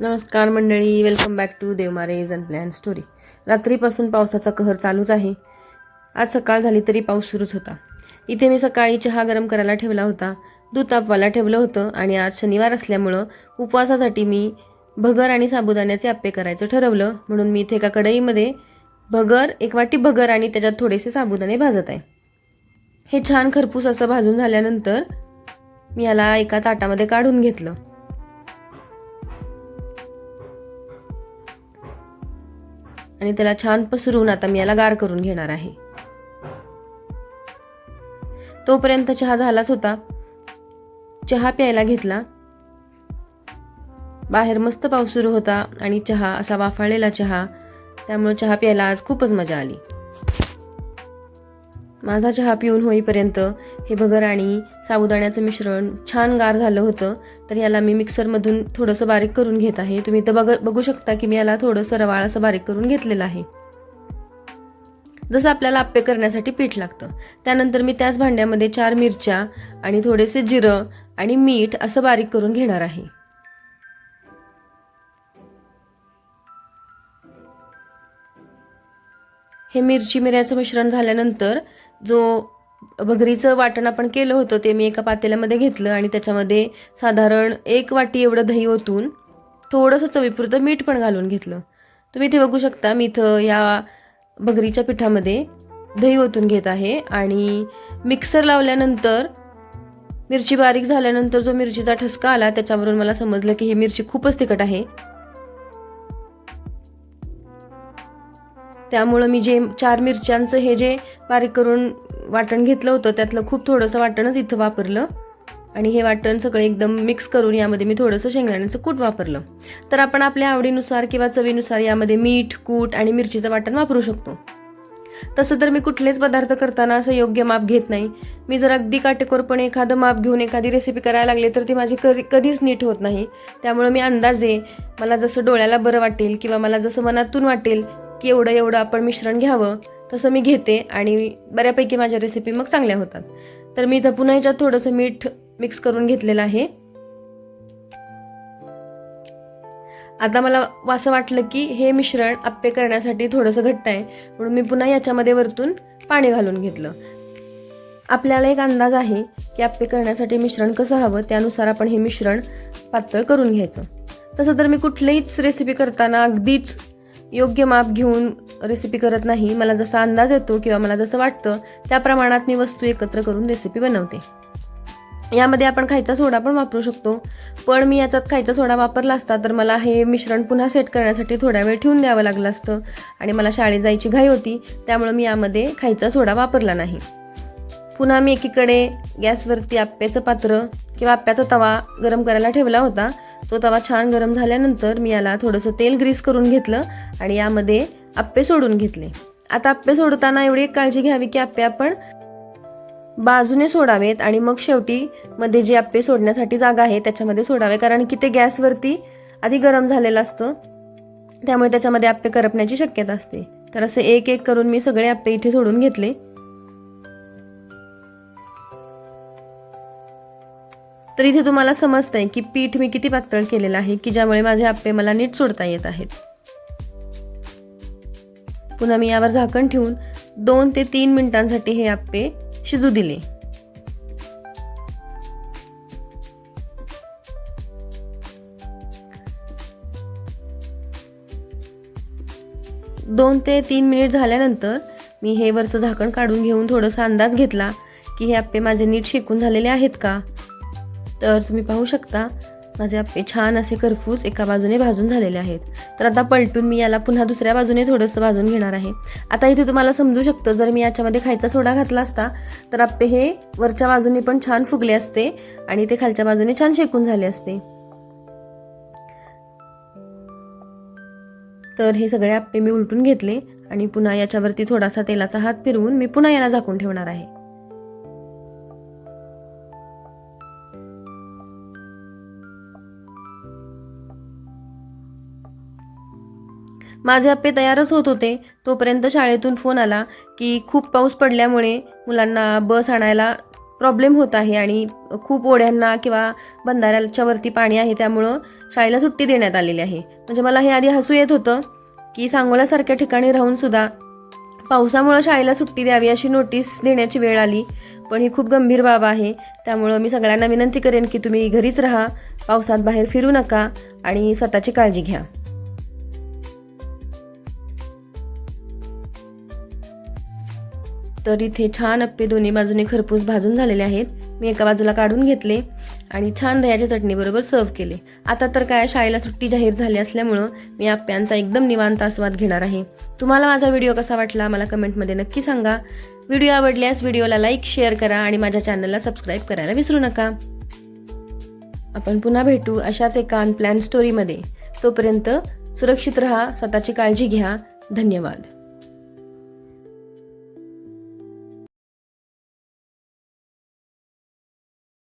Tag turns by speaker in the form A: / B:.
A: नमस्कार मंडळी welcome back to देवमारेज अँड प्लॅन स्टोरी रात्रीपासून पावसाचा कहर चालूच आहे. आज सकाळ झाली तरी पाऊस सुरूच होता. इथे मी सकाळी चहा गरम करायला ठेवला होता. दुतापवाला ठेवलं होतं आणि आज शनिवार असल्यामुळं उपवासासाठी मी भगर आणि साबुदाण्याचे आप्पे करायचं ठरवलं. म्हणून मी इथे एका कढईमध्ये भगर एक वाटी भगर आणि त्याच्यात थोडेसे साबुदाणे भाजत आहे. हे छान खरपूस असं भाजून झाल्यानंतर मी याला एका ताटामध्ये काढून घेतलं. आणि त्याला छान पसरवून आता मी याला गार करून घेणार आहे. तोपर्यंत चहा झालाच होता. चहा प्यायला घेतला. बाहेर मस्त पाऊस सुरू होता आणि चहा असा वाफाळलेला चहा त्यामुळे चहा प्यायला आज खूपच मजा आली. माझा चहा पिऊन होईपर्यंत हे भगर आणि साबुदाण्याचं मिश्रण छान गार झालं होतं तर याला मी मिक्सरमधून थोडंसं बारीक करून घेत आहे. तुम्ही तर बघ बघू शकता की मी याला थोडंसं रवाळ असं बारीक करून घेतलेलं आहे. जसं आपल्याला आप्पे करण्यासाठी पीठ लागतं. त्यानंतर मी त्याच भांड्यामध्ये चार मिरच्या आणि थोडेसे जिरं आणि मीठ असं बारीक करून घेणार आहे. हे मिरची मिऱ्याचं मिश्रण झाल्यानंतर जो भगरीचं वाटण आपण केलं होतं ते मी एका पातेल्यामध्ये घेतलं आणि त्याच्यामध्ये साधारण एक वाटी एवढं दही ओतून थोडंसं चवीपुरतं मीठ पण घालून घेतलं. तुम्ही इथे बघू शकता मी इथं या भगरीच्या पिठामध्ये दही ओतून घेत आहे आणि मिक्सर लावल्यानंतर मिरची बारीक झाल्यानंतर जो मिरचीचा ठसका आला त्याच्यावरून मला समजलं की ही मिरची खूपच तिखट आहे. त्यामुळं मी जे चार मिरच्यांचं हे जे बारीक करून वाटण घेतलं होतं त्यातलं खूप थोडंसं वाटणच इथं वापरलं. आणि हे वाटण सगळं एकदम मिक्स करून यामध्ये मी थोडंसं शेंगदाण्याचं कूट वापरलं. तर आपण आपल्या आवडीनुसार किंवा चवीनुसार यामध्ये मीठ कूट आणि मिरचीचं वाटण वापरू शकतो. तसं तर मी कुठलेच पदार्थ करताना असं योग्य माप घेत नाही. मी जर अगदी काटेकोरपणे एखादं माप घेऊन एखादी रेसिपी करायला लागले तर ती माझी कधी कधीच नीट होत नाही. त्यामुळे मी अंदाजे मला जसं डोळ्याला बरं वाटेल किंवा मला जसं मनातून वाटेल की एवढं एवढं आपण मिश्रण घ्यावं तसं मी घेते आणि बऱ्यापैकी माझ्या रेसिपी मग चांगल्या होतात. तर मी इथं पुन्हा ह्याच्यात थोडंसं मीठ मिक्स करून घेतलेलं आहे. आता मला असं वाटलं की हे मिश्रण आप्पे करण्यासाठी थोडंसं घट्ट आहे म्हणून मी पुन्हा याच्यामध्ये वरतून पाणी घालून घेतलं. आपल्याला एक अंदाज आहे की आप्पे करण्यासाठी मिश्रण कसं हवं त्यानुसार आपण हे मिश्रण पातळ करून घ्यायचं. तसं तर मी कुठलीच रेसिपी करताना अगदीच योग्य माप घेऊन रेसिपी करत नाही मला जसा अंदाज येतो किंवा मला जसं वाटतं त्या प्रमाणात मी वस्तू एकत्र करून रेसिपी बनवते. यामध्ये आपण खायचा सोडा पण वापरू शकतो. पण मी याच्यात खायचा सोडा वापरला असता तर मला हे मिश्रण पुन्हा सेट करण्यासाठी थोड्या वेळ ठेवून द्यावं लागलं असतं आणि मला शाळेत जायची घाई होती त्यामुळे मी यामध्ये खायचा सोडा वापरला नाही. पुन्हा मी एकीकडे गॅसवरती आप्याचं पात्र किंवा आप्याचा तवा गरम करायला ठेवला होता. तो तवा छान गरम झाल्यानंतर मी याला थोडंसं तेल ग्रीस करून घेतलं आणि यामध्ये आप्पे सोडून घेतले. आता आप्पे सोडताना एवढी एक काळजी घ्यावी की आप्पे आपण बाजूने सोडावेत आणि मग शेवटी मध्ये जे आप्पे सोडण्यासाठी जागा आहे त्याच्यामध्ये सोडावे. कारण की ते गॅसवरती आधी गरम झालेलं असतं. त्यामुळे त्याच्यामध्ये आप्पे करपण्याची शक्यता असते. तर असं एक एक करून मी सगळे आप्पे इथे सोडून घेतले. तर इथे तुम्हाला समजतंय की पीठ मी किती पातळ केलेलं आहे की ज्यामुळे माझे आप्पे मला नीट सोडता येत आहेत. पुन्हा मी यावर झाकण ठेवून दोन ते तीन मिनिटांसाठी हे आप्पे शिजू दिले. दोन ते तीन मिनिट झाल्यानंतर मी हे वरचं झाकण काढून घेऊन थोडंसं अंदाज घेतला की हे आप्पे माझे नीट शेकून झालेले आहेत का? तर तुम्ही पाहू शकता माझे आप्पे छान असे करफूस एका बाजूने भाजून झालेले आहेत. तर आता पलटून मी याला पुन्हा दुसऱ्या बाजूने थोडंसं भाजून घेणार आहे. आता इथे तुम्हाला समजू शकतं जर मी याच्यामध्ये खायचा सोडा घातला असता तर आप्पे हे वरच्या बाजूने पण छान फुगले असते आणि ते खालच्या बाजूने छान शेकून झाले असते. तर हे सगळे आप्पे मी उलटून घेतले आणि पुन्हा याच्यावरती थोडासा तेलाचा हात फिरवून मी पुन्हा याला झाकून ठेवणार आहे. माझे आप्पे तयारच होत होते. तोपर्यंत शाळेतून फोन आला की खूप पाऊस पडल्यामुळे मुलांना बस आणायला प्रॉब्लेम होत आहे आणि खूप ओढ्यांना किंवा बंधाऱ्याच्या वरती पाणी आहे त्यामुळं शाळेला सुट्टी देण्यात आलेली आहे. म्हणजे मला हे आधी हसू येत होतं की सांगोल्यासारख्या ठिकाणी राहून सुद्धा पावसामुळं शाळेला सुट्टी द्यावी अशी नोटीस देण्याची वेळ आली. पण ही खूप गंभीर बाब आहे. त्यामुळं मी सगळ्यांना विनंती करेन की तुम्ही घरीच राहा पावसात बाहेर फिरू नका आणि स्वतःची काळजी घ्या. तर इथे छान अप्पे दोन्ही बाजूने खरपूस भाजून झालेले आहेत. मी एका बाजूला काढून घेतले आणि छान दह्याच्या चटणीबरोबर सर्व केले. आता तर काय शाळेला सुट्टी जाहीर झाली असल्यामुळं मी अप्प्यांचा एकदम निवांत आस्वाद घेणार आहे. तुम्हाला माझा व्हिडिओ कसा वाटला मला कमेंटमध्ये नक्की सांगा. व्हिडिओ आवडल्यास व्हिडिओला लाईक शेअर करा आणि माझ्या चॅनलला सबस्क्राईब करायला विसरू नका. आपण पुन्हा भेटू अशाच एका अनप्लॅन स्टोरीमध्ये तोपर्यंत सुरक्षित राहा स्वतःची काळजी घ्या. धन्यवाद.